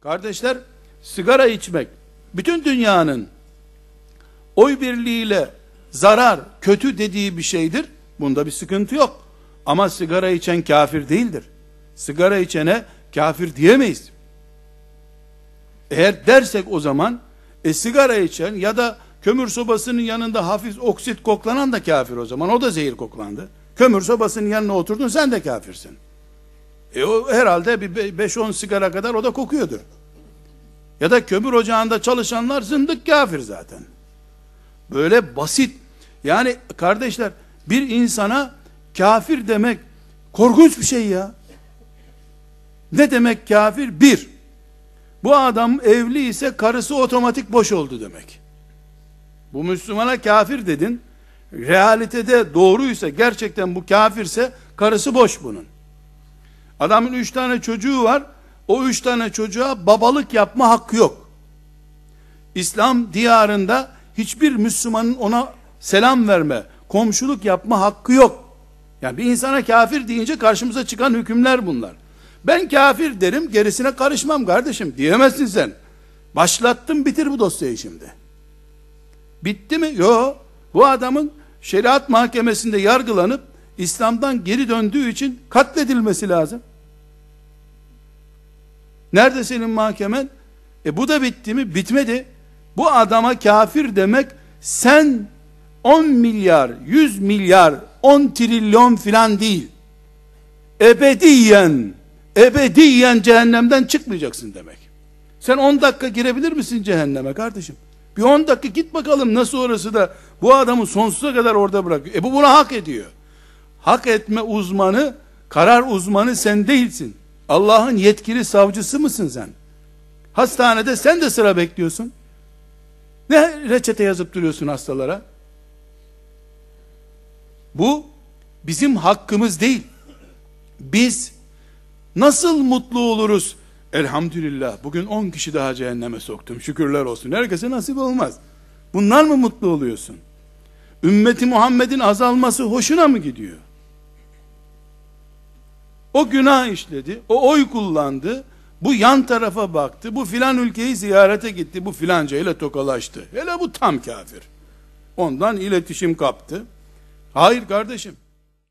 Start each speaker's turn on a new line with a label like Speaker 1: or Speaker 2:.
Speaker 1: Kardeşler, sigara içmek, bütün dünyanın oy birliğiyle zarar, kötü dediği bir şeydir. Bunda bir sıkıntı yok. Ama sigara içen kafir değildir. Sigara içene kafir diyemeyiz. Eğer dersek o zaman, e sigara içen ya da kömür sobasının yanında hafif oksit koklanan da kafir o zaman. O da zehir koklandı. Kömür sobasının yanına oturdun sen de kafirsin. E o herhalde bir 5-10 sigara kadar o da kokuyordur. Ya da kömür ocağında çalışanlar zındık kafir zaten. Böyle basit. Yani kardeşler bir insana kafir demek korkunç bir şey ya. Ne demek kafir? Bir, bu adam evli ise karısı otomatik boş oldu demek. Bu Müslümana kafir dedin. Realitede doğruysa gerçekten bu kafirse karısı boş bunun. Adamın üç tane çocuğu var. O üç tane çocuğa babalık yapma hakkı yok. İslam diyarında hiçbir Müslümanın ona selam verme, komşuluk yapma hakkı yok. Yani bir insana kafir deyince karşımıza çıkan hükümler bunlar. Ben kafir derim, gerisine karışmam kardeşim diyemezsin sen. Başlattım bitir bu dosyayı şimdi. Bitti mi? Yok. Bu adamın şeriat mahkemesinde yargılanıp İslam'dan geri döndüğü için katledilmesi lazım. Nerede senin mahkemen? E bu da bitti mi? Bitmedi. Bu adama kafir demek sen 10 milyar, 100 milyar, 10 trilyon filan değil. Ebediyen, ebediyen cehennemden çıkmayacaksın demek. Sen 10 dakika girebilir misin cehenneme kardeşim? Bir 10 dakika git bakalım nasıl orası da bu adamı sonsuza kadar orada bırakıyor. E bu buna hak ediyor. Hak etme uzmanı, karar uzmanı sen değilsin. Allah'ın yetkili savcısı mısın sen? Hastanede sen de sıra bekliyorsun. Ne reçete yazıp duruyorsun hastalara? Bu bizim hakkımız değil. Biz nasıl mutlu oluruz? Elhamdülillah bugün 10 kişi daha cehenneme soktum. Şükürler olsun. Herkese nasip olmaz. Bunlar mı mutlu oluyorsun? Ümmeti Muhammed'in azalması hoşuna mı gidiyor? O günah işledi, o oy kullandı, bu yan tarafa baktı, bu filan ülkeyi ziyarete gitti, bu filanca ile tokalaştı. Hele bu tam kafir. Ondan iletişim kaptı. Hayır kardeşim.